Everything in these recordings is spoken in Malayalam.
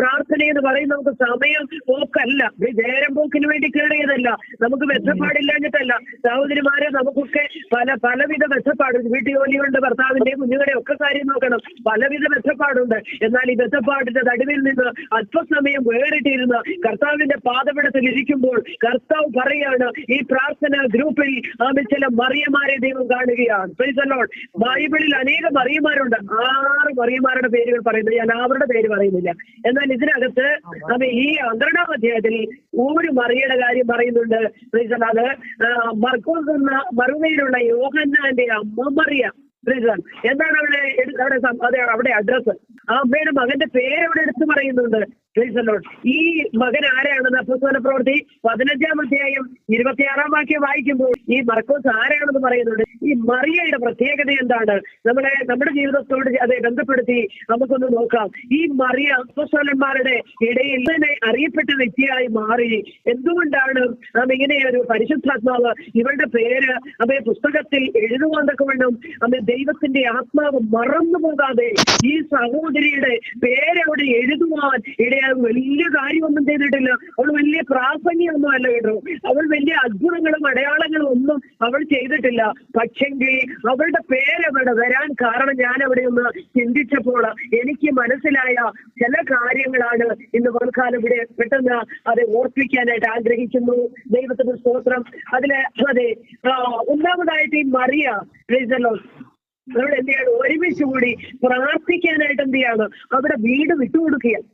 comprar പ്രാർത്ഥന എന്ന് പറയുന്നത് നമുക്ക് സമയം പോക്കല്ല. നേരം പോക്കിന് വേണ്ടി കയറിയതല്ല നമുക്ക് മെച്ചപ്പാടില്ലാഞ്ഞിട്ടല്ല സഹോദരിമാരെ നമുക്കൊക്കെ പല പലവിധ മെച്ചപ്പാട് വീട്ടു ജോലിയുണ്ട് ഭർത്താവിന്റെ കുഞ്ഞുങ്ങളുടെ ഒക്കെ കാര്യം നോക്കണം. പലവിധ മെച്ചപ്പാടുണ്ട് എന്നാൽ ഈ മെച്ചപ്പാടിന്റെ നടുവിൽ നിന്ന് അല്പസമയം വേറിട്ടിരുന്ന് കർത്താവിന്റെ പാതപിടത്തിൽ ഇരിക്കുമ്പോൾ കർത്താവ് പറയാണ് ഈ പ്രാർത്ഥന ഗ്രൂപ്പിൽ ആമി ചില മറിയമാരെ ദൈവം കാണുകയാണ്. ബൈബിളിൽ അനേകം മറിയമാരുണ്ട് ആറ് മറിയമാരുടെ പേരുകൾ പറയുന്നത് ഞാൻ അവരുടെ പേര് പറയുന്നില്ല. എന്നാൽ ഇതിനകത്ത് ആമേ ഈ പന്ത്രണ്ടാം അധ്യായത്തിൽ ഒരു മറിയുടെ കാര്യം പറയുന്നുണ്ട്. അത് മർക്കോസ് എന്ന മറുപടിയിലുള്ള യോഹന്നാന്റെ അമ്മ മറിയ. എന്താണ് അവിടെ അവിടെ അവിടെ അഡ്രസ് ആ അമ്മയുടെ മകന്റെ പേര് അവിടെ എടുത്തു പറയുന്നുണ്ട്. ഈ മകൻ ആരാണെന്ന് അപ്പസ്തല പ്രവൃത്തി പതിനഞ്ചാം അധ്യായം ഇരുപത്തിയാറാം വാക്യം വായിക്കുമ്പോൾ ഈ മർക്കോസ് ആരാണെന്ന് പറയുന്നുണ്ട്? ഈ മറിയയുടെ പ്രത്യേകത എന്താണ്? നമ്മളെ നമ്മുടെ ജീവിതത്തോട് അതെ ബന്ധപ്പെടുത്തി നമുക്കൊന്ന് നോക്കാം. ഈ മറിയ അപ്പസ്വലന്മാരുടെ ഇടയിൽ തന്നെ അറിയപ്പെട്ട വ്യക്തിയായി മാറി. എന്തുകൊണ്ടാണ് നാം ഇങ്ങനെ ഒരു പരിശുദ്ധാത്മാവ് ഇവരുടെ പേര് അമ്മ പുസ്തകത്തിൽ എഴുതുവാൻ തക്കവണ്ണം അമ്മ ദൈവത്തിന്റെ ആത്മാവ് മറന്നു പോകാതെ ഈ സഹോദരിയുടെ പേരവിടെ എഴുതുവാൻ ഇടയാകും വലിയ കാര്യമൊന്നും ചെയ്തിട്ടില്ല. അവൾ വലിയ പ്രാസംഗിയൊന്നും അല്ല കേട്ടോ. അവൾ വലിയ അത്ഭുതങ്ങളും അടയാളങ്ങളും ഒന്നും അവൾ ചെയ്തിട്ടില്ല. പക്ഷെങ്കിൽ അവളുടെ പേര് അവിടെ വരാൻ കാരണം ഞാൻ അവിടെ ഒന്ന് ചിന്തിച്ചപ്പോൾ എനിക്ക് മനസ്സിലായ ചില കാര്യങ്ങളാണ് ഇന്ന് വർക്കാലം ഇവിടെ പെട്ടെന്ന് അത് ഓർപ്പിക്കാനായിട്ട് ആഗ്രഹിക്കുന്നു. ദൈവത്തിന്റെ സ്തോത്രം. അതിലെ അതെ ഒന്നാമതായിട്ട് ഈ മറിയ. നമ്മൾ എന്ത് ചെയ്യണം? ഒരുമിച്ച് കൂടി പ്രാർത്ഥിക്കാനായിട്ട് എന്ത് ചെയ്യാണ്? അവിടെ വീട് വിട്ടുകൊടുക്കുകയാണ്.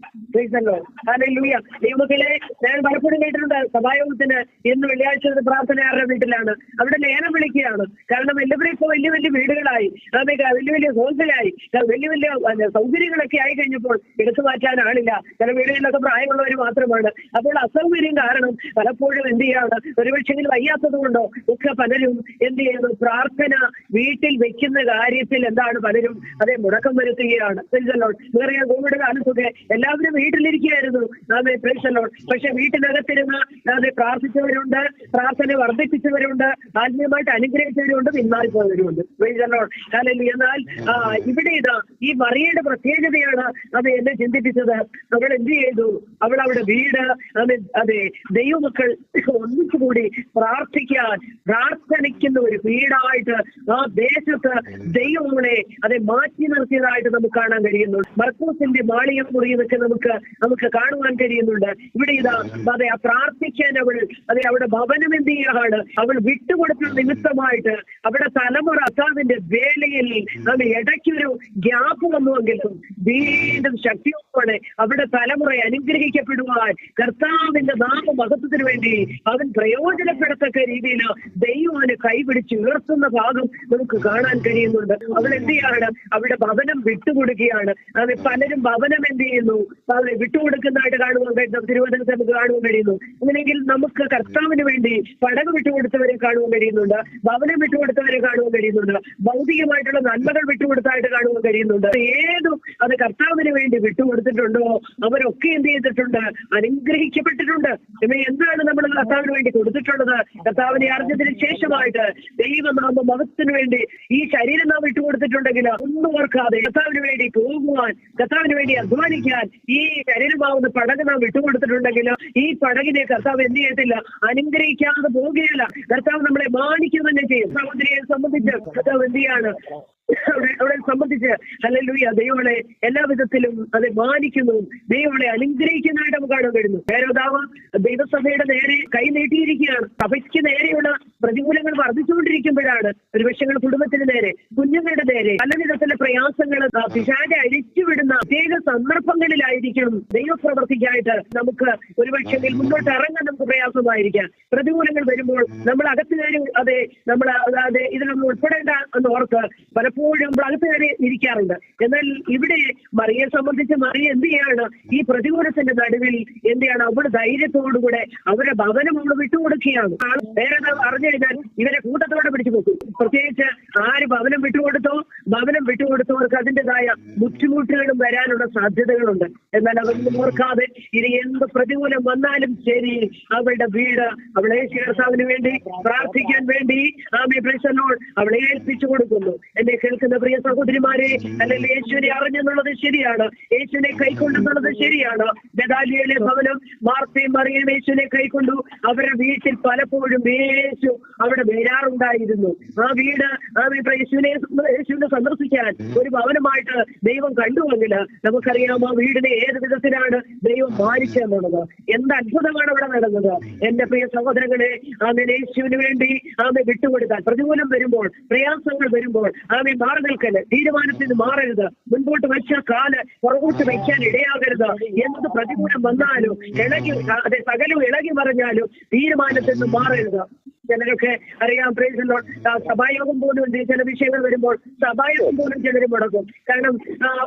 Hallelujah. ദൈവത്തിലെ ഞാൻ പലപ്പോഴും കേട്ടിട്ടുണ്ട് സഭായോഗത്തിന് ഇന്ന് വെള്ളിയാഴ്ച പ്രാർത്ഥന ആരുടെ വീട്ടിലാണ്? അവിടെ ലേനം വിളിക്കുകയാണ്. കാരണം എല്ലാവരും ഇപ്പൊ വലിയ വലിയ വീടുകളായി. അതൊക്കെ വലിയ വലിയ ഹോസ്റ്റലായി വലിയ വലിയ സൗകര്യങ്ങളൊക്കെ ആയി കഴിഞ്ഞപ്പോൾ എടുത്തു മാറ്റാൻ ആളില്ല. ചില വീടുകളിലൊക്കെ പ്രായമുള്ളവർ മാത്രമാണ്. അപ്പോൾ അസൗകര്യം കാരണം പലപ്പോഴും എന്ത് ചെയ്യാണ്? ഒരുപക്ഷെ വയ്യാത്തത് കൊണ്ടോ ഒക്കെ പലരും എന്ത് ചെയ്യുന്നു? പ്രാർത്ഥന വീട്ടിൽ വെക്കുന്ന കാര്യത്തിൽ എന്താണ് പലരും അതെ മുടക്കം വരുത്തുകയാണ്. വേറെ കോവിഡ് കാലത്തൊക്കെ എല്ലാവരും വീട്ടിലിരിക്കുകയായിരുന്നു. അതെ പ്രേക്ഷലോൺ പക്ഷെ വീട്ടിനകത്തിരുന്ന് അതെ പ്രാർത്ഥിച്ചവരുണ്ട് പ്രാർത്ഥന വർദ്ധിപ്പിച്ചവരുണ്ട് ആത്മീയമായിട്ട് അനുഗ്രഹിച്ചവരുണ്ട് പിന്മാറിപ്പോയവരുണ്ട് പ്രേക്ഷലോൺ കാരണം എന്നാൽ ഇവിടെ ഇതാ ഈ മറിയയുടെ പ്രത്യേകതയാണ് അത് എന്നെ ചിന്തിപ്പിച്ചത്. അവൾ എന്ത് ചെയ്തു? അവൾ അവിടെ വീട് അതെ അതെ ദൈവമക്കൾ ഒന്നിച്ചുകൂടി പ്രാർത്ഥിക്കാൻ പ്രാർത്ഥനിക്കുന്ന ഒരു വീടായിട്ട് ആ ദേശത്ത് ദൈവങ്ങളെ അതെ മാറ്റി നിർത്തിയതായിട്ട് നമുക്ക് കാണാൻ കഴിയുന്നുണ്ട്. മർക്കൂസിന്റെ മാളിക മുറിയതൊക്കെ നമുക്ക് നമുക്ക് കാണുവാൻ കഴിയുന്നുണ്ട്. ഇവിടെ ഇതാ അതെ ആ പ്രാർത്ഥിക്കാൻ അവൾ അതെ അവിടെ ഭവനം എന്ത് ചെയ്യുകയാണ്? അവൾ വിട്ടുകൊടുത്ത നിമിത്തമായിട്ട് അവിടെ തലമുറ അസാദിന്റെ വേലയിൽ അത് ഇടയ്ക്കൊരു ഗ്യാപ്പ് വന്നുവെങ്കിലും വീണ്ടും ശക്തിയോടെ അവിടെ തലമുറ അനുഗ്രഹിക്കപ്പെടുവാൻ കർത്താവിന്റെ നാമ മഹത്വത്തിന് വേണ്ടി അവൻ പ്രയോജനപ്പെടത്തക്ക രീതിയിൽ ദൈവം അവനെ കൈപിടിച്ച് ഉയർത്തുന്ന ഭാഗം നമുക്ക് കാണാൻ കഴിയുന്നുണ്ട്. അവൾ എന്ത് ചെയ്യാണ്? അവിടെ ഭവനം വിട്ടുകൊടുക്കുകയാണ്. അത് പലരും ഭവനം എന്ത് ചെയ്യുന്നു? അത് വിട്ടുകൊടുക്കുന്നതായിട്ട് കാണുവാൻ കഴിയുന്നു തിരുവനന്തപുരത്ത് നമുക്ക് കാണുവാൻ കഴിയുന്നു. അങ്ങനെയെങ്കിൽ നമുക്ക് കർത്താവിന് വേണ്ടി പടക് വിട്ടുകൊടുത്തവരെ കാണുവാൻ കഴിയുന്നുണ്ട്. ഭവനം വിട്ടുകൊടുത്തവരെ കാണുവാൻ കഴിയുന്നുണ്ട്. ഭൗതികമായിട്ടുള്ള നന്മകൾ വിട്ടുകൊടുത്തായിട്ട് കാണുവാൻ കഴിയുന്നുണ്ട്. ഏതും അത് കർത്താവിന് വേണ്ടി വിട്ടുകൊടുത്തിട്ടുണ്ടോ? അവരൊക്കെ എന്ത് ചെയ്തിട്ടുണ്ട്? അനുഗ്രഹിക്കപ്പെട്ടിട്ടുണ്ട്. എന്താണ് നമ്മൾ കർത്താവിന് വേണ്ടി കൊടുത്തിട്ടുള്ളത്? കർത്താവിനെ അറിഞ്ഞതിന് ശേഷമായിട്ട് ദൈവനാമ മതത്തിന് വേണ്ടി ഈ ശരീരം നാം വിട്ടുകൊടുത്തിട്ടുണ്ടെങ്കിൽ ഒന്നും ഓർക്കാതെ കർത്താവിന് വേണ്ടി പോകുവാൻ കർത്താവിന് വേണ്ടി അധ്വാനിക്കാൻ ഈ ശരീരമാവുന്ന പടക് നാം വിട്ടുകൊടുത്തിട്ടുണ്ടെങ്കിൽ ഈ പടകിനെ കർത്താവ് എന്ത് ചെയ്യത്തില്ല? അനുഗ്രഹിക്കാതെ പോകുകയല്ല. കർത്താവ് നമ്മളെ മാനിക്കുക തന്നെ ചെയ്യും. സഹോദരിയെ സംബന്ധിച്ച് കർത്താവ് എന്ത് ചെയ്യാണ്? അവിടെ സംബന്ധിച്ച് അല്ലല്ലൂയ ദൈവങ്ങളെ എല്ലാ വിധത്തിലും അത് മാനിക്കുന്നു. ദൈവങ്ങളെ അനുഗ്രഹിക്കുന്നതായിട്ട് നമുക്ക് കാണാൻ കഴിയുന്നു. പേരോദാവ് ദൈവസഭയുടെ നേരെ കൈ നീട്ടിയിരിക്കുകയാണ്. സഭയ്ക്ക് നേരെയുള്ള പ്രതികൂലങ്ങൾ വർദ്ധിച്ചുകൊണ്ടിരിക്കുമ്പോഴാണ് ഒരു പക്ഷങ്ങൾ കുടുംബത്തിന് നേരെ കുഞ്ഞുങ്ങളുടെ നേരെ പല വിധത്തിലെ പ്രയാസങ്ങൾ പിശാചെ അഴിച്ചുവിടുന്ന പ്രത്യേക സന്ദർഭങ്ങളിലായിരിക്കും ദൈവപ്രവർത്തിക്കായിട്ട് നമുക്ക് ഒരു പക്ഷേ മുന്നോട്ട് ഇറങ്ങാൻ നമുക്ക് പ്രയാസമായിരിക്കാം. പ്രതികൂലങ്ങൾ വരുമ്പോൾ നമ്മൾ അകത്ത് കയറി അതെ നമ്മൾ അതെ ഇതിലൊന്നും ഉൾപ്പെടേണ്ട എന്ന് ഓർത്ത് പലപ്പോഴും അകത്ത് ഇരിക്കാറുണ്ട്. എന്നാൽ ഇവിടെ മറിയെ സംബന്ധിച്ച് മറിയ എന്ത് ചെയ്യാണ്? ഈ പ്രതികൂലത്തിന്റെ നടുവിൽ എന്ത് ചെയ്യാണ് അവൾ ധൈര്യത്തോടുകൂടെ അവരെ ഭവനം അവിടെ വിട്ടുകൊടുക്കുകയാണ് വേറെ അറിഞ്ഞു കഴിഞ്ഞാൽ ഇവരെ കൂട്ടത്തോടെ പിടിച്ചു പോകും പ്രത്യേകിച്ച് ആര് ഭവനം വിട്ടുകൊടുത്തോ ഭവനം വിട്ടുകൊടുത്തവർക്ക് അതിന്റെതായ ബുദ്ധിമുട്ടുകളും വരാനുള്ള സാധ്യതകളുണ്ട്. എന്നാൽ അവർ ഓർക്കാതെ ഇനി എന്ത് പ്രതികൂലം വന്നാലും ശരി അവളുടെ വീട് അവളെ കർത്താവിന് വേണ്ടി പ്രാർത്ഥിക്കാൻ വേണ്ടി ആമി പ്രശ്നോൾ അവളെ ഏൽപ്പിച്ചു കൊടുക്കുന്നു. എന്നെ കേൾക്കുന്ന പ്രിയ സഹോദരിമാരെ അല്ലെങ്കിൽ യേശുവിനെ അറിഞ്ഞെന്നുള്ളത് ശരിയാണ്. യേശുവിനെ കൈക്കൊണ്ടെന്നുള്ളത് ശരിയാണ്. ബദാലിയയിലെ ഭവനം മാർത്തയും മറിയും യേശുവിനെ കൈക്കൊണ്ടു. അവരുടെ വീട്ടിൽ പലപ്പോഴും യേശു അവിടെ വരാറുണ്ടായിരുന്നു. ആ വീട് യേശുവിനെ യേശുവിനെ സന്ദർശിക്കാൻ ഒരു ഭവനമായിട്ട് ദൈവം കണ്ടുവെങ്കിൽ നമുക്കറിയാം ആ വീടിനെ ഏത് വിധത്തിലാണ് ദൈവം മാനിക്കുക എന്നുള്ളത്. എന്ത് അത്ഭുതമാണ് അവിടെ നടന്നത്. എന്റെ പ്രിയ സഹോദരങ്ങളെ ആമെ യേശുവിന് വേണ്ടി ആമെ വിട്ടുകൊടുക്കാൻ പ്രതികൂലം വരുമ്പോൾ പ്രയാസങ്ങൾ വരുമ്പോൾ ആമെ മാറി നിൽക്കൽ തീരുമാനത്തിൽ മാറരുത്. മുൻപോട്ട് വെച്ച കാൽ പുറകോട്ട് വയ്ക്കാൻ ഇടയാകരുത്. എന്ത് പ്രതികൂലം വന്നാലും ഇളകി അതെ സകലം ഇളകി മറിഞ്ഞാലും തീരുമാനത്തിൽ നിന്ന് മാറരുത്. ചിലരൊക്കെ അറിയാം പ്രേക്ഷകർ സഭായോഗം പോലും ഉണ്ട്. ചില വിഷയങ്ങൾ വരുമ്പോൾ സഭായോഗം പോലും ചിലർ മുടക്കും. കാരണം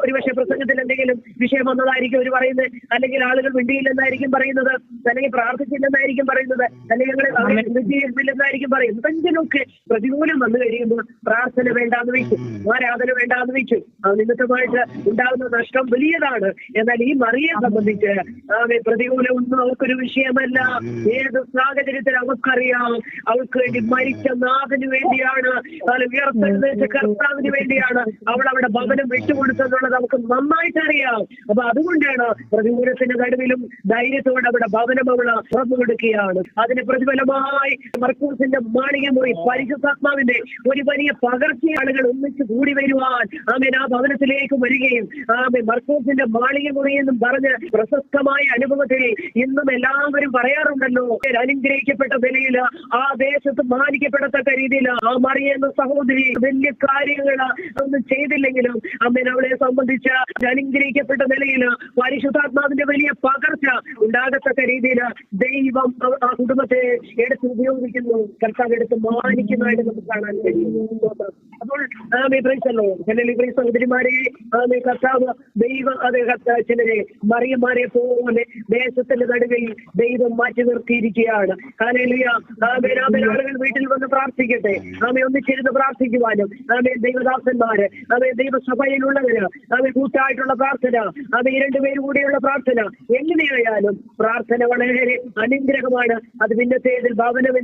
ഒരു ഒരുപക്ഷെ പ്രസംഗത്തിൽ എന്തെങ്കിലും വിഷയം വന്നതായിരിക്കും അവർ പറയുന്നത്. അല്ലെങ്കിൽ ആളുകൾ വിണ്ടിയില്ലെന്നായിരിക്കും പറയുന്നത്. അല്ലെങ്കിൽ പ്രാർത്ഥിച്ചില്ലെന്നായിരിക്കും പറയുന്നത്. അല്ലെങ്കിൽ ഞങ്ങൾ പറയുന്നത്. എന്തെങ്കിലുമൊക്കെ പ്രതികൂലം വന്നു കഴിയുമ്പോൾ പ്രാർത്ഥന വേണ്ടാന്ന് വെക്കും ആരാധന വേണ്ടാന്ന് വെക്കും ആ നിമിത്തമായിട്ട് ഉണ്ടാകുന്ന നഷ്ടം വലിയതാണ്. എന്നാൽ ഈ മറിയെ സംബന്ധിച്ച് ആമെ പ്രതികൂലം ഒന്നും അവർക്കൊരു വിഷയമല്ല. ഏത് സാഹചര്യത്തിൽ അവൾക്കറിയാം അവൾക്ക് വേണ്ടി മരിച്ച നാഥന് വേണ്ടിയാണ് ഉയർത്തെഴുന്നേറ്റ കർത്താവിന് വേണ്ടിയാണ് അവൾ അവിടെ ഭവനം വിട്ടുകൊടുത്തെന്നുള്ളത് നമുക്ക് നന്നായിട്ട് അറിയാം അപ്പൊ അതുകൊണ്ടാണ് പ്രതികൂലത്തിന്റെ നടുവിലും ധൈര്യത്തോടെ അവിടെ ഭവനം അവൾ തുറന്നു കൊടുക്കുകയാണ് അതിന് പ്രതിഫലമായി മർക്കൂസിന്റെ മാളിക മുറി പരിശുദ്ധാത്മാവിന്റെ ഒരു വലിയ പകർച്ച ആളുകൾ ഒന്നിച്ച് കൂടി വരുവാൻ ആമേൻ ആ ഭവനത്തിലേക്ക് വരികയും ആമേ മർക്കൂസിന്റെ മാളിക മുറി എന്നും പറഞ്ഞ് പ്രശസ്തമായ അനുഭവത്തിൽ ഇന്നും എല്ലാവരും പറയാറുണ്ടല്ലോ അനുഗ്രഹിക്കപ്പെട്ട നിലയിൽ ആ ദേശത്ത് മാനിക്കപ്പെടത്തക്ക രീതിയിൽ ആ മറിയുന്ന സഹോദരി വലിയ കാര്യങ്ങൾ ഒന്നും ചെയ്തില്ലെങ്കിലും അമ്മേൻ അവളെ സംബന്ധിച്ച് അനുഗ്രഹിക്കപ്പെട്ട നിലയിൽ പരിശുദ്ധാത്മാവിന്റെ വലിയ പകർച്ച ഉണ്ടാകത്തക്ക രീതിയിൽ ദൈവം ആ- കുടുംബത്തെ എടുത്ത് ഉപയോഗിക്കുന്നു. കർത്താവ് എടുത്ത് മാനിക്കുന്നതായിട്ട് നമുക്ക് കാണാൻ കഴിയും. അപ്പോൾ പ്രൈസല്ലോ ചിലർ ഈ സഹോദരിമാരെ കർത്താവ് ദൈവം അത് ചിലരെ മറിയന്മാരെ പോലെ ദേശത്തിന്റെ നടുവിൽ ദൈവം മാറ്റി നിർത്തിയിരിക്കുകയാണ്. കാലയിലിയ ആമേ ആളുകൾ വീട്ടിൽ വന്ന് പ്രാർത്ഥിക്കട്ടെ. നമ്മെ ഒന്നിച്ചിരുന്ന് പ്രാർത്ഥിക്കുവാനും നമ്മെ ദൈവദാസന്മാര് നമ്മെ ദൈവസഭയിലുള്ളവര് നമ്മെ കൂട്ടായിട്ടുള്ള പ്രാർത്ഥന ആമേ രണ്ടുപേരും കൂടിയുള്ള പ്രാർത്ഥന. എങ്ങനെയായാലും പ്രാർത്ഥന വളരെ അനുഗ്രഹമാണ്. അത് പിന്നത്തേതിൽ ഭവനം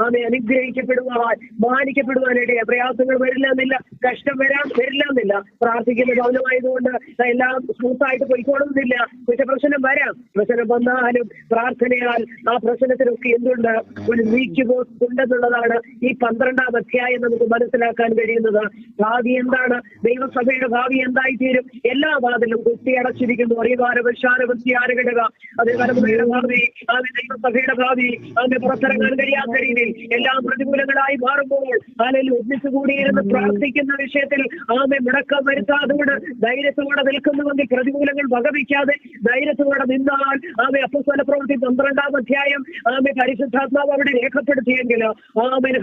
നമ്മെ അനുഗ്രഹിക്കപ്പെടുവാൻ മാനിക്കപ്പെടുവാനിടയെ. പ്രയാസങ്ങൾ വരില്ല എന്നില്ല കഷ്ടം വരാൻ വരില്ല എന്നില്ല പ്രാർത്ഥിക്കുന്ന ഭവനമായതുകൊണ്ട് എല്ലാം സ്മൂത്തായിട്ട് പോയിക്കോളുന്നില്ല. പക്ഷെ പ്രശ്നം വരാം. പ്രശ്നം വന്നാലും പ്രാർത്ഥനയാൽ ആ പ്രശ്നത്തിനൊക്കെ എന്തുണ്ട്? ഒരു നീക്കുപോക്ക് ഉണ്ടെന്നുള്ളതാണ് ഈ പന്ത്രണ്ടാം അധ്യായം നമുക്ക് മനസ്സിലാക്കാൻ കഴിയുന്നത്. ഭാവി എന്താണ്? ദൈവസഭയുടെ ഭാവി എന്തായി തീരും എല്ലാ വാതിലും കുത്തിയടച്ചിരിക്കുന്നു അറിവാരവശാരവൃത്തിയാരഘടക അതേ തലമുറയുടെ ഭാവി ആദ്യ ദൈവസഭയുടെ ഭാവി. അതിന്റെ പുറത്തിറങ്ങാൻ കഴിയാത്ത രീതിയിൽ എല്ലാം പ്രതികൂലങ്ങളായി മാറുമ്പോൾ അല്ലെങ്കിൽ ഒന്നിച്ചു കൂടിയിരുന്ന് പ്രാർത്ഥിക്കുന്ന വിഷയത്തിൽ ആമെ മുടക്കം വരുത്താതുകൊണ്ട് ധൈര്യത്തോടെ നിൽക്കുന്നുവെങ്കിൽ പ്രതികൂലങ്ങൾ വകവയ്ക്കാതെ ധൈര്യത്തോടെ നിന്നാൽ ആമെ അപ്പസ്വല പ്രവൃത്തി പന്ത്രണ്ടാം അധ്യായം ആമെ പരിശുദ്ധാത്മാവ് അവിടെ രേഖപ്പെടുത്തിയെങ്കിൽ ആമേൻ.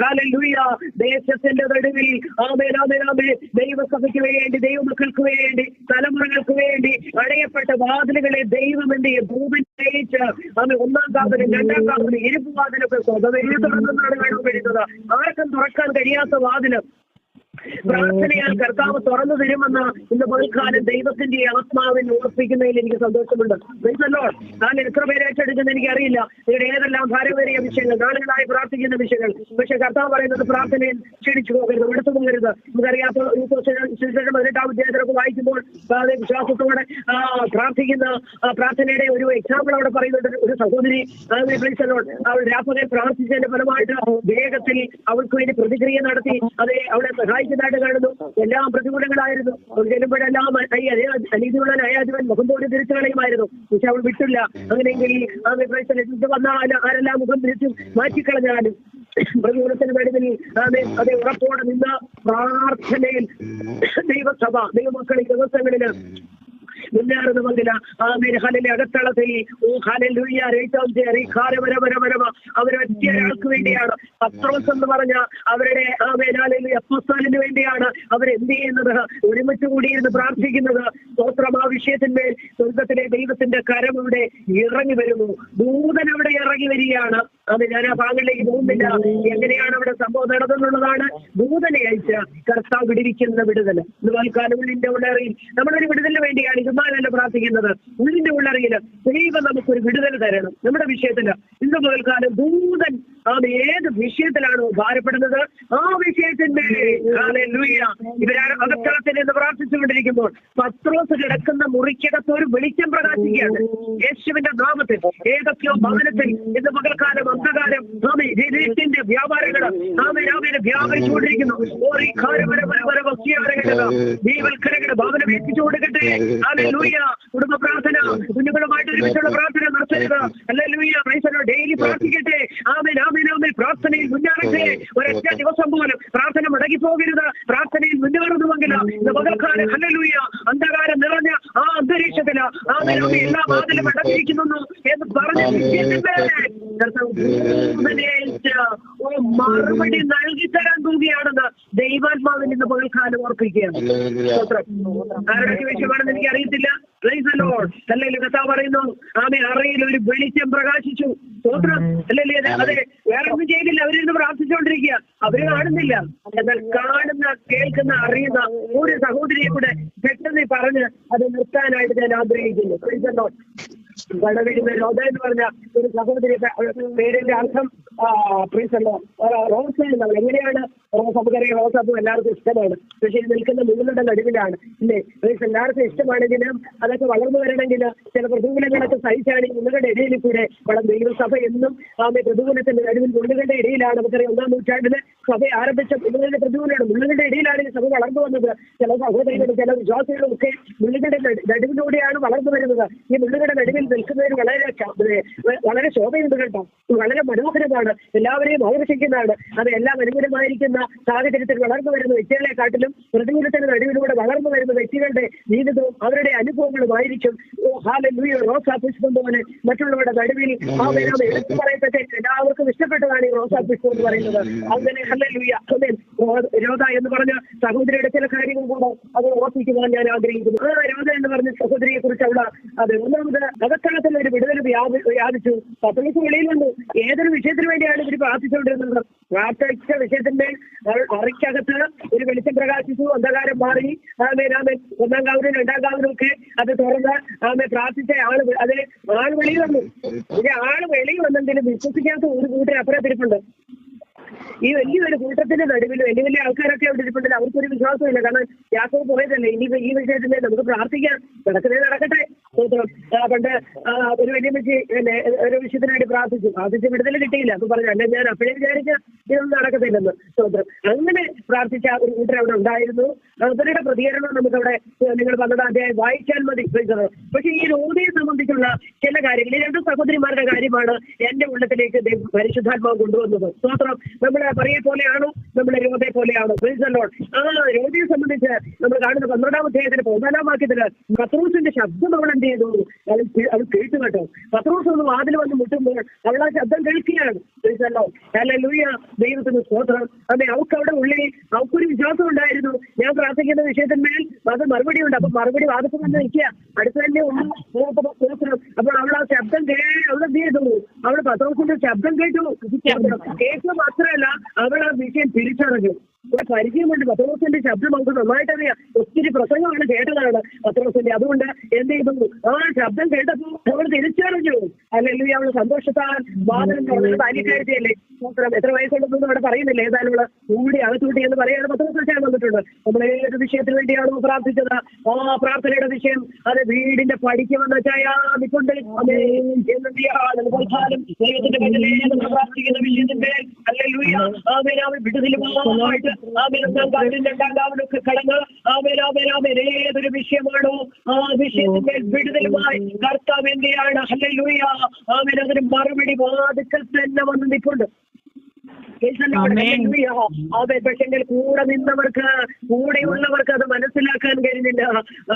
ദേശത്തിന്റെ നടുവിൽ ആമേൻ ആമേൻ ആമേൻ. ദൈവസഭയ്ക്ക് വേണ്ടി ദൈവമക്കൾക്ക് വേണ്ടി തലമുറകൾക്ക് വേണ്ടി അടയപ്പെട്ട വാതിലുകളെ ദൈവം എന്ത് ചെയ്യും? ഭൂമി ജയിച്ച് ആമെ ഒന്നാം കാതലും രണ്ടാം കാതലും ഇരുപ്പ് വാതിലൊക്കെ തുറന്നെന്നാണ് വേണം വരുന്നത് ആർക്കും തുറക്കാൻ കഴിയാത്ത വാതിൽ പ്രാർത്ഥനയാൽ കർത്താവ് തുറന്നു തരുമെന്ന് ഇന്ന് പകൽക്കാലം ദൈവത്തിന്റെ ആത്മാവിൽ ഉറപ്പിക്കുന്നതിൽ എനിക്ക് സന്തോഷമുണ്ട്. ഞാൻ എത്ര പേരെ ഏറ്റെടുക്കുന്ന എനിക്കറിയില്ല. നിങ്ങളുടെ ഏതെല്ലാം ഭാരമേറിയ വിഷയങ്ങൾ നാളുകളായി പ്രാർത്ഥിക്കുന്ന വിഷയങ്ങൾ. പക്ഷെ കർത്താവ് പറയുന്നത് പ്രാർത്ഥനയിൽ ക്ഷണിച്ചു പോകരുത് എടുത്തു പോകരുത്. നമുക്കറിയാത്ത ശേഷം പതിനെട്ടാം അധ്യായത്തിലൊക്കെ വായിക്കുമ്പോൾ വിശ്വാസത്തോടെ പ്രാർത്ഥിക്കുന്ന പ്രാർത്ഥനയുടെ ഒരു എക്സാമ്പിൾ അവിടെ പറയുന്നുണ്ട്. ഒരു സഹോദരി അവൾ രാപ്പകൽ പ്രാർത്ഥിച്ചതിന്റെ ഫലമായിട്ട് വേഗത്തിൽ അവൾക്ക് വേണ്ടി പ്രതിക്രിയ നടത്തി അതെ അവളെ സഹായിക്കുന്നതായിട്ട് കാണുന്നു. എല്ലാം പ്രതികൂലങ്ങളായിരുന്നു. അവൾ ചെല്ലുമ്പോഴെല്ലാം അനീതിയുള്ള ന്യായാധിപൻ മുഖം തോടി തിരിച്ചു കളയുമായിരുന്നു പക്ഷെ അവൾ വിട്ടില്ല. അങ്ങനെയെങ്കിൽ ആ ആരെല്ലാം മുഖം തിരിച്ചു മാറ്റിക്കളഞ്ഞാലും പ്രതികൂലത്തിന് വേണ്ടി ആമേ അതേ ഉറപ്പോടെ നിന്ന പ്രാർത്ഥനയിൽ ദൈവസഭ ദൈവമക്കളിൽ ദിവസങ്ങളിൽ മുന്നേറുന്നുവെങ്കിൽ ആമേൻ. ഹലിലെ അകത്തളത്തിൽ അവരൊറ്റ ഒരാൾക്ക് വേണ്ടിയാണ്. പത്രോസ് എന്ന് പറഞ്ഞ അവരുടെ ആമേൻ ഹല്ലേലൂയ അപ്പോസ്തലന് വേണ്ടിയാണ് അവരെന്ത് ചെയ്യുന്നത്? ഒരുമിച്ച് കൂടിയിരുന്ന് പ്രാർത്ഥിക്കുന്നത്. സ്തോത്രം ആ വിഷയത്തിന്മേൽ സ്വർഗത്തിലെ ദൈവത്തിന്റെ കരം ഇവിടെ ഇറങ്ങി വരുന്നു. ദൂതൻ അവിടെ ഇറങ്ങി വരികയാണ്. അത് ഞാൻ ആ ഭാഗങ്ങളിലേക്ക് പോകുന്നില്ല. എങ്ങനെയാണ് അവിടെ സംഭവം നടന്നെന്നുള്ളതാണ് ദൂതനെ അയച്ച കർത്താവ് വിടിവിക്കുന്ന വിടുതൽ. ഇന്ന് കാലം ഉള്ളിന്റെ ഉള്ളറിയിൽ നമ്മളൊരു വിടുതലിന് വേണ്ടിയാണ് ഇതുമാനല്ല പ്രാർത്ഥിക്കുന്നത്. ഉള്ളിന്റെ ഉള്ളറിയിൽ ദൈവം നമുക്കൊരു വിടുതൽ തരണം. നമ്മുടെ വിഷയത്തിൽ ഇന്ന് മുതൽക്കാലം ദൂതൻ അത് ഏത് വിഷയത്തിലാണോ ഭാരപ്പെടുന്നത്? ആ വിഷയത്തിന്റെ ഇവരാണ് അകത്തളത്തിൽ എന്ന് പ്രാർത്ഥിച്ചുകൊണ്ടിരിക്കുമ്പോൾ പത്രോസ് കിടക്കുന്ന മുറിക്കകത്ത് ഒരു വെളിച്ചം പ്രകാശിക്കുകയാണ്. യേശുവിന്റെ നാമത്തിൽ ഏതൊക്കെയോ ഭവനത്തിൽ ഇന്ന് പകൽക്കാലം അന്ധകാരം രഹസ്യത്തിന്റെ വ്യാപാരങ്ങൾ ആമേ രാമേനെ വ്യാപരിച്ചുകൊണ്ടിരിക്കുന്നു. ഭവനം എത്തിച്ചു കൊടുക്കട്ടെ. കുടുംബ പ്രാർത്ഥന കുഞ്ഞുങ്ങളുമായിട്ട് ഒരുമിച്ചുള്ള പ്രാർത്ഥന നടത്തരുത്. അല്ലെ ലൂയ്യ ഡെയിലി പ്രാർത്ഥിക്കട്ടെ. ആമേൻ. ആമേൻ പ്രാർത്ഥനയിൽ മുന്നേറട്ടെ ഒരൊറ്റ ദിവസം പോലും പ്രാർത്ഥന മുടങ്ങി പോകരുത് പ്രാർത്ഥനയിൽ മുന്നേറുന്നുവെങ്കിൽ ഇന്ന് പകൽക്കാലം ഹല്ലേലൂയ. അന്ധകാരം നിറഞ്ഞ ആ അന്തരീക്ഷത്തിൽ ആമേൻ നിലവിൽ എല്ലാ വാതിലും അടച്ചിരിക്കുന്നു എന്ന് പറഞ്ഞു മറുപടി നൽകി തരാൻ പോവുകയാണെന്ന് ദൈവാത്മാവിൽ ഇന്ന് പകൽക്കാലം ഓർപ്പിക്കുകയാണ്. ആരുടെ വിഷയമാണെന്ന് എനിക്ക് അറിയത്തില്ല അല്ലെങ്കിൽ കഥാ പറയുന്നു ആമെ അറയിൽ ഒരു വെളിച്ചം പ്രകാശിച്ചു. സ്തോത്രം. അല്ലല്ലേ അത്. വേറെ ഒന്നും ചെയ്തില്ല. അവരിന്ന് പ്രാർത്ഥിച്ചുകൊണ്ടിരിക്കുക. അവർ കാണുന്നില്ല. എന്നാൽ കാണുന്ന കേൾക്കുന്ന അറിയുന്ന ഒരു സഹോദരിയെ കൂടെ പെട്ടെന്ന് പറഞ്ഞ് അത് നിർത്താനായിട്ട് ഞാൻ ആഗ്രഹിക്കുന്നു. വടവീടുന്ന രോധ എന്ന് പറഞ്ഞ ഒരു സഹോദരി പേരിന്റെ അർത്ഥം റോസ് എങ്ങനെയാണ് റോസ് നമുക്കറിയാം റോസ് അപ്പം എല്ലാവർക്കും ഇഷ്ടമാണ്. പക്ഷെ ഇത് നിൽക്കുന്ന മുകളുടെ നടുവിലാണ്. ഇല്ലേ? റേസ് എല്ലാവർക്കും ഇഷ്ടമാണെങ്കിലും അതൊക്കെ വളർന്നു വരണമെങ്കിൽ ചില പ്രതികൂലങ്ങളൊക്കെ സഹിച്ചാണ് ഈ ഇടയിൽ കൂടെ വളം ദൈവസഭ എന്നും ആമെ പ്രതികൂലത്തിന്റെ നടുവിൽ മുള്ളുകളുടെ ഇടയിലാണ്. നമുക്കറിയാം ഒന്നാം നൂറ്റാണ്ടിൽ സഭ ആരംഭിച്ച മുള്ളുകളുടെ പ്രതികൂലമാണ്. മുള്ളുകളുടെ ഇടയിലാണ് ഈ സഭ വളർന്നു വന്നത്. ചില സഹോദരികളും ചില വിശ്വാസികളും ഒക്കെ മുള്ളുകളുടെ നട്- നടുവിലൂടെയാണ് വളർന്നു വരുന്നത്. ഈ മുള്ളുകളുടെ നടുവിൽ നിൽക്കുന്നതിന് വളരെ വളരെ ശോഭയുണ്ട് കേട്ടോ. വളരെ മനോഹരമാണ്. എല്ലാവരെയും ആകർഷിക്കുന്നതാണ് അത് എല്ലാം അനുകൂലമായിരിക്കുന്ന സാഹചര്യത്തിൽ വളർന്നു വരുന്ന വ്യക്തികളെക്കാട്ടിലും പ്രതികൂലത്തിന് നടുവിലൂടെ വളർന്നു വരുന്ന വ്യക്തികളുടെ ജീവിതവും അവരുടെ അനുഭവങ്ങളും ആയിരിക്കും ഓ, ഹാലെ റോസ് ആഫീസ് പോലെ മറ്റുള്ളവരുടെ നടുവിൽ ആ വരുന്ന എടുത്തു പറയപ്പെട്ട എല്ലാവർക്കും ഇഷ്ടപ്പെട്ടതാണ് ഈ റോസ് ആഫീസ് എന്ന് പറയുന്നത്. അങ്ങനെ ഹല്ലേലൂയ ലൂയ രോധ എന്ന് പറഞ്ഞ സഹോദരിയുടെ ചില കാര്യങ്ങൾ കൂടെ അത് ഓർപ്പിക്കുവാൻ ഞാൻ ആഗ്രഹിക്കുന്നു. ആ രോധ എന്ന് പറഞ്ഞ സഹോദരിയെ കുറിച്ച് അവിടെ അത് ഒന്നാമത് അകത്തളത്തിൽ ഒരു വിടുതൽ വ്യാപി- വ്യാപിച്ചു. പത്തൊമ്പത് വെളിയിലുണ്ട്. ഏതൊരു വിഷയത്തിന് വേണ്ടിയാണ് ഇവർ പ്രാർത്ഥിച്ചുകൊണ്ടിരുന്നത്. പ്രാർത്ഥിച്ച വിഷയത്തിന്റെ അറിക്കകത്ത് ഒരു വെളിച്ചം പ്രകാശിച്ചു. അന്ധകാരം മാറി. ആമേ ആമേ ഒന്നാം കാവിലും രണ്ടാം കാവിലും ഒക്കെ അത് തുറന്ന് ആമേ പ്രാർത്ഥിച്ച ആൾ അതിന് ആൾ വെളിയിൽ വന്നു. പിന്നെ ആൾ വെളിയിൽ വന്നെങ്കിലും വിശ്വസിക്കാത്ത ഒരു കൂട്ടർ അപ്പുറത്തിരിപ്പുണ്ട്. ഈ വലിയൊരു കൂട്ടത്തിന്റെ നടുവിൽ വലിയ വലിയ ആൾക്കാരൊക്കെ അവിടെ ഇരിപ്പുണ്ടല്ലോ അവർക്കൊരു വിശ്വാസമില്ല. കാരണം യാക്കോബ് പോയതല്ലേ ഇനി ഈ വിഷയത്തിൽ നമുക്ക് പ്രാർത്ഥിക്കാം. നടക്കുന്നത് നടക്കട്ടെ. പണ്ട് ഒരു വലിയ വെച്ച് ഒരു വിഷയത്തിന് വേണ്ടി പ്രാർത്ഥിച്ചു. പ്രാർത്ഥിച്ച് വിടുതൽ കിട്ടിയില്ല. അപ്പൊ പറഞ്ഞു അല്ലെ ഞാൻ അപ്പോഴേ വിചാരിച്ച ഇതൊന്നും നടക്കത്തില്ലെന്ന്. സ്വന്തം അങ്ങനെ പ്രാർത്ഥിച്ച ഒരു കൂട്ടർ അവിടെ ഉണ്ടായിരുന്നു. അവരുടെ പ്രതികരണം നമുക്ക് അവിടെ നിങ്ങൾ പറഞ്ഞത് അദ്ദേഹം വായിച്ചാൽ മതി. പക്ഷേ ഈ രോഗിയെ സംബന്ധിച്ചുള്ള ചില കാര്യങ്ങൾ ഈ രണ്ട് സഹോദരിമാരുടെ കാര്യമാണ് എന്റെ ഉള്ളത്തിലേക്ക് പരിശുദ്ധാത്മാവ് കൊണ്ടുവന്നത്. സ്തോത്രം. നമ്മളെ പറയെ പോലെയാണോ നമ്മുടെ രോഗത്തെ പോലെയാണോ. ആ രോഗിയെ സംബന്ധിച്ച് നമ്മൾ കാണുന്ന പന്ത്രണ്ടാം അധ്യായത്തിന് പതിനാലാം വാക്യത്തിൽ പത്രൂസിന്റെ ശബ്ദം അവൾ എന്ത് ചെയ്തു? അവൾ കേട്ടു കേട്ടോ. പത്രൂസ് ഒന്ന് വാതിൽ വന്ന് മുട്ടുമ്പോൾ അവൾ ആ ശബ്ദം കേൾക്കുകയാണ്. ലൂയ ദൈവത്തിന് സ്തോത്രം. അതെ അവൾക്ക് അവിടെ ഉള്ളിൽ അവൾക്കൊരു വിശ്വാസം ഉണ്ടായിരുന്നു. ഞാൻ പ്രാർത്ഥിക്കുന്ന വിഷയത്തിന്മേൽ അത് മറുപടി ഉണ്ട് അപ്പൊ മറുപടി വാദത്തിൽ തന്നെ നിൽക്കുക. അടുത്ത് തന്നെ ഉണ്ട്. അപ്പോൾ അവൾ ആ ശബ്ദം കേ അവൾ പത്രോസിന്റെ ശബ്ദം കേട്ടു. കേട്ടു മാത്രമല്ല അവൾ ആ വിഷയം തിരിച്ചറിഞ്ഞു. ഇവിടെ പരിചയമുണ്ട് പത്രോസിന്റെ ശബ്ദം നമുക്ക് നന്നായിട്ട് അറിയാം. ഒത്തിരി പ്രസംഗമാണ് കേട്ടതാണ് പത്രോസിന്റെ. അതുകൊണ്ട് എന്ത് ചെയ്തു? ആ ശബ്ദം കേട്ടപ്പോൾ അവൾ തിരിച്ചറിഞ്ഞു. അല്ലെങ്കിൽ അവൾ സന്തോഷത്താൽ ബാല്യക്കാരത്തെയല്ലേ സ്തോത്രം. എത്ര വയസ്സുണ്ടെന്നൊന്നും അവിടെ പറയുന്നില്ല. ഏതായാലും അവൾ കൂടി അകത്തൂട്ടി എന്ന് പറയാൻ പത്രോസ് വന്നിട്ടുണ്ട്. നമ്മൾ ഏത് വിഷയത്തിന് വേണ്ടിയാണോ പ്രാർത്ഥിച്ചത്? ആ പ്രാർത്ഥനയുടെ വിഷയം അത് വീടിന്റെ പടിക്ക് വന്ന ചായാതിക്കൊണ്ട് ഏതൊരു വിഷയമാണോ ആ വിഷയത്തിന്റെ വിടുതലുമായി കർത്താവ് എന്തെയാണ് ഹല്ലേലൂയ ആമേൻ അതിന് മറുപടി വാതുക്കൾ തന്നെ വന്ന് നിൽപ്പുണ്ട്. അതെ പക്ഷെങ്കിൽ കൂടെ നിന്നവർക്ക് കൂടെയുള്ളവർക്ക് അത് മനസ്സിലാക്കാൻ കഴിയുന്നില്ല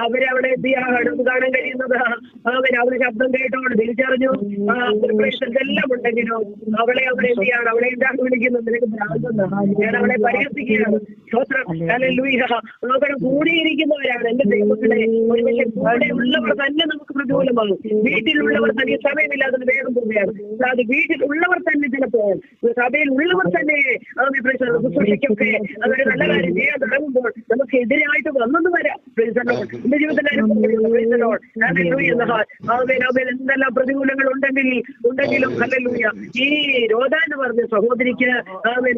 അവരെ അവിടെ എന്ത് കാണാൻ കഴിയുന്നത്. അവർ അവരെ ശബ്ദം കേട്ടോണ്ട് തിരിച്ചറിഞ്ഞു. എല്ലാം ഉണ്ടെങ്കിലും അവളെ അവരെ എന്ത് ചെയ്യാണ്? അവളെ എന്താണ് വിളിക്കുന്നത്? നിനക്ക് ഭ്രാന്തെന്ന്? ഞാൻ അവളെ പരിഹസിക്കുകയാണ്. നോക്കണം കൂടിയിരിക്കുന്നവരാണ്. എന്റെ ദൈവത്തിലെ ഒരുപക്ഷെ കൂടെയുള്ളവർ തന്നെ നമുക്ക് പ്രതികൂലമാകും. വീട്ടിലുള്ളവർ തന്നെ സമയമില്ലാതെ വേഗം പോവുകയാണ്. അത് വീട്ടിലുള്ളവർ തന്നെ ചിലപ്പോൾ സഭയിൽ ഉള്ളവർ തന്നെ ശുശ്രൂഷയ്ക്കൊക്കെ അതൊരു നല്ല കാര്യം ചെയ്യാൻ തുടങ്ങുമ്പോൾ നമുക്ക് എതിരായിട്ട് വന്നെന്ന് വരാം. എന്റെ ജീവിതത്തിൽ. എന്തെല്ലാം പ്രതികൂലങ്ങൾ ഉണ്ടെങ്കിൽ ഉണ്ടെങ്കിലും ഹല്ലേലൂയ. ഈ രോധ എന്ന് പറഞ്ഞ സഹോദരിക്ക്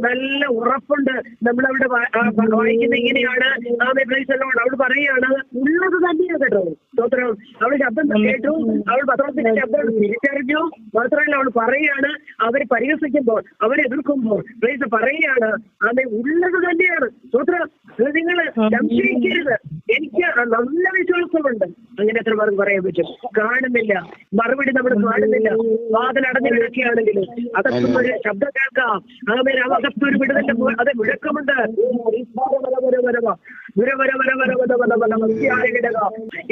നല്ല ഉറപ്പുണ്ട്. നമ്മളവിടെ വായിക്കുന്ന ഇങ്ങനെയാണ്. അവിടെ പറയുകയാണ് അവൾ പറയാണ് ഉള്ളത് തന്നെയാണ് കേട്ടോ. സ്തോത്രം. അവൾ ശബ്ദം കേട്ടു. അവൾ പത്രത്തിന്റെ ശബ്ദം തിരിച്ചറിഞ്ഞു. മാത്രമല്ല അവൾ പറയുകയാണ് അവരെ പരിഹസിക്കുമ്പോൾ അവരെ എതിർക്കുമ്പോൾ പ്രൈസ് പറയുകയാണ്. അത് ഉള്ളത് തന്നെയാണ്. സ്തോത്രം നിങ്ങൾ സംശയിക്കരുത്. എനിക്ക് നല്ല വിശ്വാസമുണ്ട്. അങ്ങനെ എത്ര പേർക്ക് പറയാൻ പറ്റും. കാണുന്നില്ല. മറുപടി നമ്മൾ കാണുന്നില്ല. വാതിലടഞ്ഞു കിടക്കുകയാണെങ്കിൽ അതൊക്കെ ശബ്ദം കേൾക്കാം. അതെ അകത്തൊരു വിടുതന്റെ അതെ മുഴക്കമുണ്ട്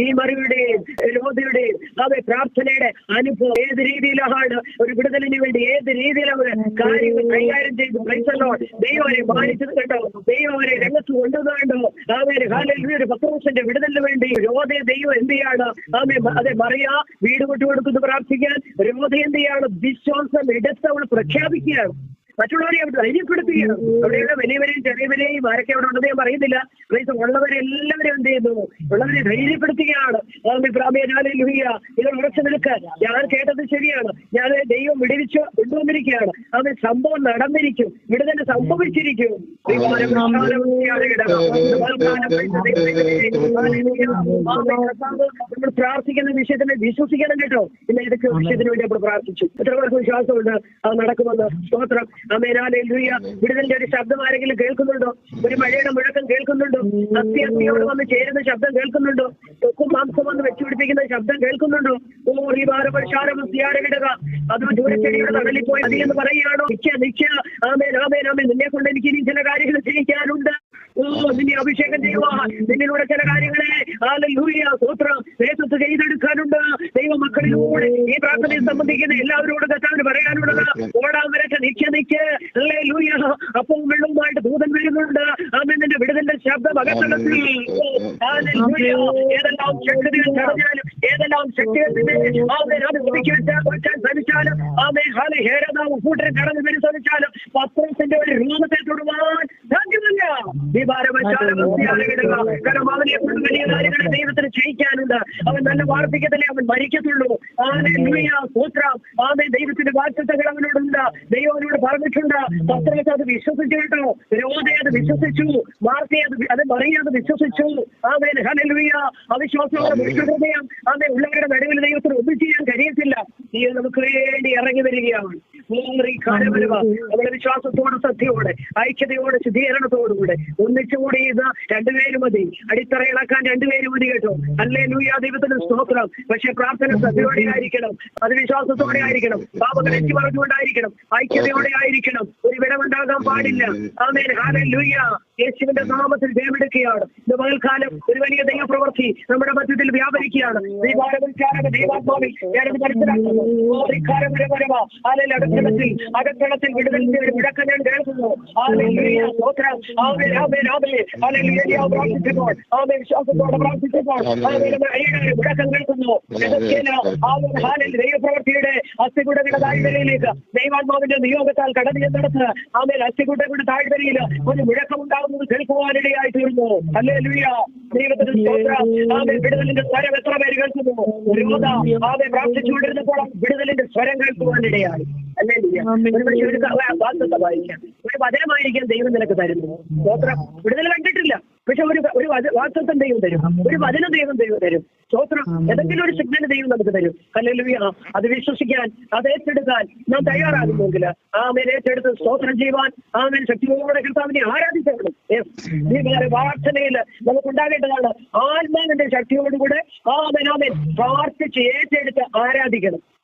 ഈ മറിയുടെയും രോധിയുടെയും അതെ പ്രാർത്ഥനയുടെ അനുഭവം ഏത് രീതിയിലാണ്? ഒരു വിടുതലിന് വേണ്ടി ഏത് രീതിയിലാണ് കാര്യങ്ങൾ കൈകാര്യം ചെയ്ത് പ്രൈസല്ലോ ദൈവം അവരെ മാനിച്ചത് കണ്ടോ? ദൈവം അവരെ രംഗത്ത് കൊണ്ടുവന്നത് കണ്ടോ ആമേര് കാലിൽ ഒരു പത്ത് ദിവസത്തിന്റെ വിടുതലിന് വേണ്ടി രോധയെ ദൈവം എന്ത് ചെയ്യാണ് ആമേ അതെ മറിയ വീട് വിട്ടുകൊടുക്കുന്നു പ്രാർത്ഥിക്കാൻ. രോധ എന്ത് ചെയ്യാണ് വിശ്വാസം എടുത്ത് പ്രഖ്യാപിക്കുകയാണ്. മറ്റുള്ളവരെ അവിടെ ധൈര്യപ്പെടുത്തുകയാണ്. അവിടെയുള്ള വലിയവരെയും ചെറിയവരെയും ആരൊക്കെ അവിടെ ഉണ്ടെന്ന് ഞാൻ പറയുന്നില്ല. ഉള്ളവരെ എല്ലാവരും എന്ത് ചെയ്യുന്നു? ഉള്ളവരെ ധൈര്യപ്പെടുത്തുകയാണ്. നിങ്ങൾ ഉറച്ചു നിൽക്കാൻ ഞാൻ കേട്ടത് ശരിയാണ്. ഞാൻ ദൈവം വിടുവിച്ച് കൊണ്ടുവന്നിരിക്കുകയാണ്. അത് സംഭവം നടന്നിരിക്കും. ഇവിടെ തന്നെ സംഭവിച്ചിരിക്കും നമ്മൾ പ്രാർത്ഥിക്കുന്ന വിഷയത്തിനെ വിശ്വസിക്കണം കേട്ടോ. ഇന്ന് ഏതൊക്കെ വിഷയത്തിന് വേണ്ടി നമ്മൾ പ്രാർത്ഥിച്ചു. എത്ര പേർക്ക് വിശ്വാസമുണ്ട്? അത് നടക്കുമെന്ന് സ്തോത്രം അമേനാലയിൽ വിടുതലിന്റെ ഒരു ശബ്ദം ആരെങ്കിലും കേൾക്കുന്നുണ്ടോ? ഒരു മഴയുടെ മുഴക്കം കേൾക്കുന്നുണ്ടോ? സത്യോട് വന്ന് ചേരുന്ന ശബ്ദം കേൾക്കുന്നുണ്ടോ? തൊക്കും മാംസം വന്ന് വെച്ചുപിടിപ്പിക്കുന്ന ശബ്ദം കേൾക്കുന്നുണ്ടോ? ഓ ഈ ഭാരപരിശാരം വിടുക അത് ദൂരച്ചെടിയുടെ തടലിൽ പോയി മതി എന്ന് പറയുകയാണോ? നിശ്ചയ നിശ്ചയ. ആമേ ആമേൻ ആമേൻ. നിന്നെ കൊണ്ട് എനിക്ക് ഇനി ചില കാര്യങ്ങൾ ചെയ്യിക്കാനുണ്ട് നിന്നെ അഭിഷേകം ചെയ്യുവാൻ നിന്നിലൂടെ ചില കാര്യങ്ങളെ സ്തോത്രം നേതൃത്വം ചെയ്തെടുക്കാനുണ്ട്. ദൈവമക്കളിലൂടെ ഈ പ്രാർത്ഥനയെ സംബന്ധിക്കുന്ന എല്ലാവരോടും കർത്താവിന് പറയാനുള്ളത്. ഓടാൻ വരട്ടെ നിക്ക നിക്ക്. ഹല്ലേലൂയ. അപ്പോൾ വെള്ളവുമായിട്ട് ദൂതൻ വരുന്നുണ്ട്. ആമേൻ നിന്റെ വിടുതലിന്റെ ശബ്ദം അകത്തളത്തിൽ ഹല്ലേലൂയ. ഏതെല്ലാം ശക്തികൾ തടഞ്ഞാലും ഏതെല്ലാം ശക്തികൾ ആമേൻ അത് ഒതുക്കി വെച്ചാൽ വെച്ചാൻ ശ്രമിച്ചാലും ആമേൻ ഹാലെ ഹേരനാവും കൂട്ടരെ കടന്നു പരിശോധിച്ചാലും പത്രത്തിന്റെ ഒരു രൂപത്തെ തൊടുവാൻ സാധ്യമല്ല. കാരണം അവനെ കൊണ്ട് വലിയ കാര്യങ്ങളെ ദൈവത്തിന് ചെയ്യിക്കാനുണ്ട് അവൻ നല്ല വാർദ്ധക്യത്തിലെ അവൻ മരിക്കത്തുള്ളൂ. ആമേ സൂത്രം ആമേ ദൈവത്തിന്റെ വാക്യത്തകൾ അവനോടുണ്ട്. ദൈവം അവനോട് പറഞ്ഞിട്ടുണ്ട്. പത്രത്തെ അത് വിശ്വസിച്ചു കേട്ടോ. രോധയെ അത് വിശ്വസിച്ചു. വാർത്തയെ അത് അത് മറിയത് വിശ്വസിച്ചു. Amen hallelujah. അവിശ്വാസത്തോടെ വിശ്വഹൃദയം ഉള്ളവരുടെ നടുവിൽ ദൈവത്തിന് ഒന്നും ചെയ്യാൻ കഴിയത്തില്ല. ഈ നമുക്ക് വേണ്ടി ഇറങ്ങി വരികയാണ്. കാലവരുവ നമ്മുടെ വിശ്വാസത്തോടെ സത്യയോടെ ഐക്യതയോടെ ശുദ്ധീകരണത്തോടുകൂടെ ഒന്നിച്ചുകൂടി ഇത് രണ്ടുപേരും മതി. അടിത്തറ ഇളക്കാൻ രണ്ടുപേരും മതി കേട്ടോ. അല്ലേ ലൂയ ദൈവത്തിന് സ്തോത്രം. പക്ഷെ പ്രാർത്ഥന സത്യയോടെ ആയിരിക്കണം അത് വിശ്വാസത്തോടെ ആയിരിക്കണം പാപങ്ങൾ എത്തി പറഞ്ഞുകൊണ്ടായിരിക്കണം ഐക്യതയോടെ ആയിരിക്കണം. ഒരു വിടവുണ്ടാകാൻ പാടില്ല. യേശുവിന്റെ നാമത്തിൽ ജയമെടുക്കുകയാണ് ഇത് പകൽക്കാലം ഒരു വലിയ ദൈവപ്രവൃത്തി നമ്മുടെ മധ്യത്തിൽ വ്യാപരിക്കുകയാണ്. ദൈവാരവിചാരക ദൈവാത്മാവിൽ ഞാനത് മനസ്സിലാക്കുന്നു ഹാലേലൂയ. അകത്തളത്തിൽ വിടുതലിന്റെ ഒരു മുഴക്കം ഞാൻ കേൾക്കുന്നു. പ്രാർത്ഥിച്ചപ്പോൾ ആമേൻ വിശ്വാസത്തോടെ പ്രാർത്ഥിച്ചപ്പോൾ മുഴക്കം കേൾക്കുന്നു. ദൈവപ്രവൃത്തിയുടെ അസ്ഥികൂടങ്ങളുടെ താഴ്വരയിലേക്ക് ദൈവാത്മാവിന്റെ നിയോഗത്താൽ കടന്നു ചെന്നെടുത്ത് ആമേൽ അസ്ഥികുടകളുടെ താഴ്വരയിൽ ഒരു മുഴക്കം ഉണ്ടാകുന്നത് കേൾക്കുവാനിടയായി തീർന്നു. അല്ലേ ലൂയ ദൈവത്തിന്റെ വിടുതലിന്റെ സ്വരം എത്ര പേര് കേൾക്കുന്നു? രോധ ആമേൻ പ്രാർത്ഥിച്ചുകൊണ്ടിരുന്നപ്പോൾ വിടുതലിന്റെ സ്വരം കേൾക്കുവാനിടയായി. അല്ലേ ഒരു വാഗ്ദത്തം വായിക്കാം. ഒരു വചനമായിരിക്കും ദൈവം നിനക്ക് തരുന്നു സ്തോത്രം. വിടുതൽ കണ്ടിട്ടില്ല. പക്ഷെ ഒരു ഒരു വാഗ്ദത്തം ദൈവം തരും. ഒരു വചന ദൈവം ദൈവം തരും. സ്തോത്രം. ഏതെങ്കിലും ഒരു സിഗ്നൽ ദൈവം നമുക്ക് തരും. അല്ലെങ്കിൽ അത് വിശ്വസിക്കാൻ അത് ഏറ്റെടുക്കാൻ നാം തയ്യാറാകുമെങ്കിൽ ആമേൻ. ഏറ്റെടുത്ത് സ്തോത്രം ചെയ്യുവാൻ ആമേൻ. ശക്തിയോടെ കർത്താവിനെ ആരാധിക്കണം പ്രാർത്ഥനയിൽ ഈ ഉണ്ടാകേണ്ടതാണ് ആത്മാവിന്റെ ശക്തിയോടുകൂടെ ആമേൻ ആമേൻ. പ്രാർത്ഥിച്ച് ഏറ്റെടുത്ത് ആരാധിക്കണം.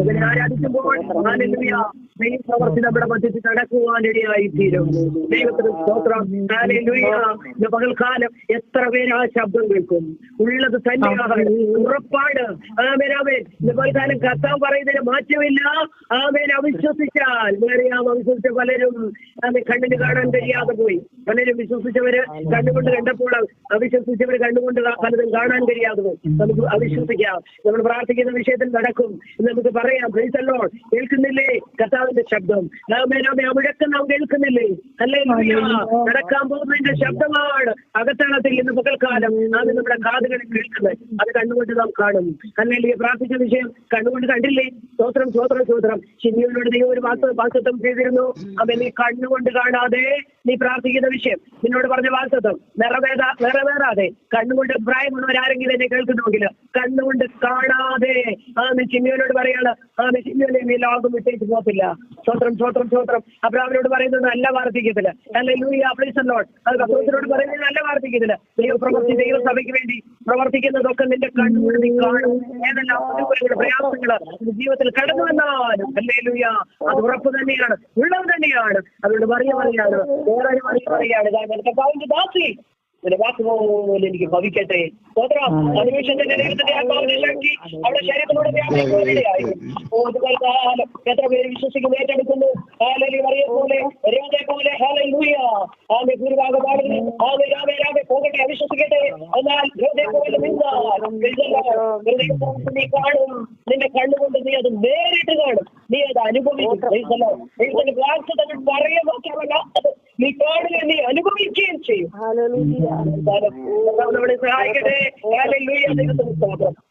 ഇവനെ ആരാധിക്കുമ്പോൾ ദൈവ പ്രവർത്തി നമ്മുടെ മധ്യത്തിൽ നടക്കുവാനിടയായി തീരും ദൈവത്തിന് സ്തോത്രം. പകൽക്കാലം എത്ര പേര് ആ ശബ്ദം കേൾക്കും? ഉള്ളത് തന്നെയാണ്. ഉറപ്പാണ്. ആമേൻ ഇന്ന് പകൽക്കാലം കത്താൻ പറയുന്നതിന് മാറ്റമില്ല. ആമേൻ അവിശ്വസിച്ചാൽ. അറിയാം അവിശ്വസിച്ച പലരും കണ്ണിന് കാണാൻ കഴിയാതെ പോയി. പലരും വിശ്വസിച്ചവര് കണ്ണുകൊണ്ട് കണ്ടപ്പോൾ അവിശ്വസിച്ചവര് കണ്ണുകൊണ്ട് പലതും കാണാൻ കഴിയാതെ പോയി. നമുക്ക് അവിശ്വസിക്കാം. നമ്മൾ പ്രാർത്ഥിക്കുന്ന വിഷയത്തിൽ നടക്കും. എന്ന് നമുക്ക് പറയാം. പ്രൈസല്ലോ കേൾക്കുന്നില്ലേ? കർത്താവിന്റെ ശബ്ദം. അവിടൊക്കെ നാം കേൾക്കുന്നില്ലേ? അല്ലേ? നടക്കാൻ പോകുന്നതിന്റെ ശബ്ദമാണ് അകത്തളത്തിൽ ഇന്ന് പകൽക്കാലം. അത് നമ്മുടെ കാതുകളിൽ കേൾക്കുന്നത്. അത് കണ്ണുകൊണ്ട് നാം കാണും. അല്ലെങ്കിൽ പ്രാർത്ഥിച്ച വിഷയം കണ്ണുകൊണ്ട് കണ്ടില്ലേ? സ്തോത്രം സ്തോത്രം സ്തോത്രം. ശനിയോട് ദൈവം ഒരു വാസ്തവ ചെയ്തിരുന്നു. അവൻ നീ കണ്ണുകൊണ്ട് കാണാതെ നീ പ്രാർത്ഥിക്കുന്ന വിഷയം. നിന്നോട് പറഞ്ഞ വാസ്തവം നിറവേറാ നിറവേറാതെ കണ്ണുകൊണ്ട് പ്രായമുള്ളവരാരെങ്കിലും എന്നെ കേൾക്കുന്നുവെങ്കിൽ കണ്ണുകൊണ്ട് കാണാതെ. ആ നീ ചിമ്മിയോനോട് പറയാണ് ആ നീ ചിമ്മിയോനെ നീ ലോകം വിട്ടേക്ക് പോകത്തില്ല. സ്വത്രം സ്വത്രം സ്വത്രം അബ്രാമിനോട് പറയുന്നത് നല്ല വാർത്തിക്കത്തില്ല അല്ല ലൂയ പ്ലീസല്ലോട്ട് അത് കത്തോസിനോട് പറയുന്നത് നല്ല വാർത്തിക്കത്തില്ല ദൈവപ്രവർത്തി ദൈവസഭയ്ക്ക് വേണ്ടി പ്രവർത്തിക്കുന്നതൊക്കെ നിന്റെ കണ്ണുകൊണ്ട് നീ കാണും. ഏതെല്ലാം പ്രയാസങ്ങൾ ജീവിതത്തിൽ കടന്നു വന്നാലും അല്ലേ ലൂയ അത് ഉറപ്പ് തന്നെയാണ് ഉള്ളത് തന്നെയാണ്. അതുകൊണ്ട് പറയാ പറയാണ് വേറെ പറയാ പറയാണ് കാരണം എന്റെ കർത്താവിന്റെ ദാസി. നിന്റെ വാക്ക് എനിക്ക് ഭവിക്കട്ടെ. തന്നെ ദൈവത്തിന്റെ ആത്മാവിനെ ശക്തി അവിടെ ശരീരത്തിലൂടെ വ്യാപിക്കുകയായി ഓ ഇതുപോലെ കാലം എത്ര പേര് വിശ്വസിക്കുന്നു ഏറ്റെടുക്കുന്നു? ഹാലലി മറിയെ പോലെ രേഖയെ പോലെ ഹാലൂയ ആമെ ഭൂരിഭാഗം ആളുകൾ ആമെ രാമെ രാമെ പോകട്ടെ അവിശ്വസിക്കട്ടെ. എന്നാൽ പോലെ നീ കാണും. നിന്റെ കണ്ണുകൊണ്ട് നീ അത് നേരിട്ട് കാണും. നീ അത് അനുഭവിക്കും. പ്രാർത്ഥന പറയാൻ മാത്രമല്ല അത് നീ കാണുകയും നീ അനുഭവിക്കുകയും ചെയ്യും.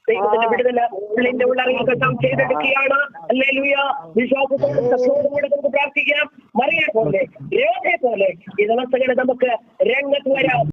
ദൈവത്തിന്റെ വിടുതല ഉള്ളറിയിൽ കർത്താവ് ചെയ്തെടുക്കുകയാണ്. അല്ലേലൂയ വിശ്വാസത്തോടും സത്യത്തോടും നമുക്ക് പ്രാർത്ഥിക്കാം. മറിയെ പോലെ രേഖയെ പോലെ ഈ ദിവസങ്ങളിൽ നമുക്ക് രംഗത്ത് വരാം.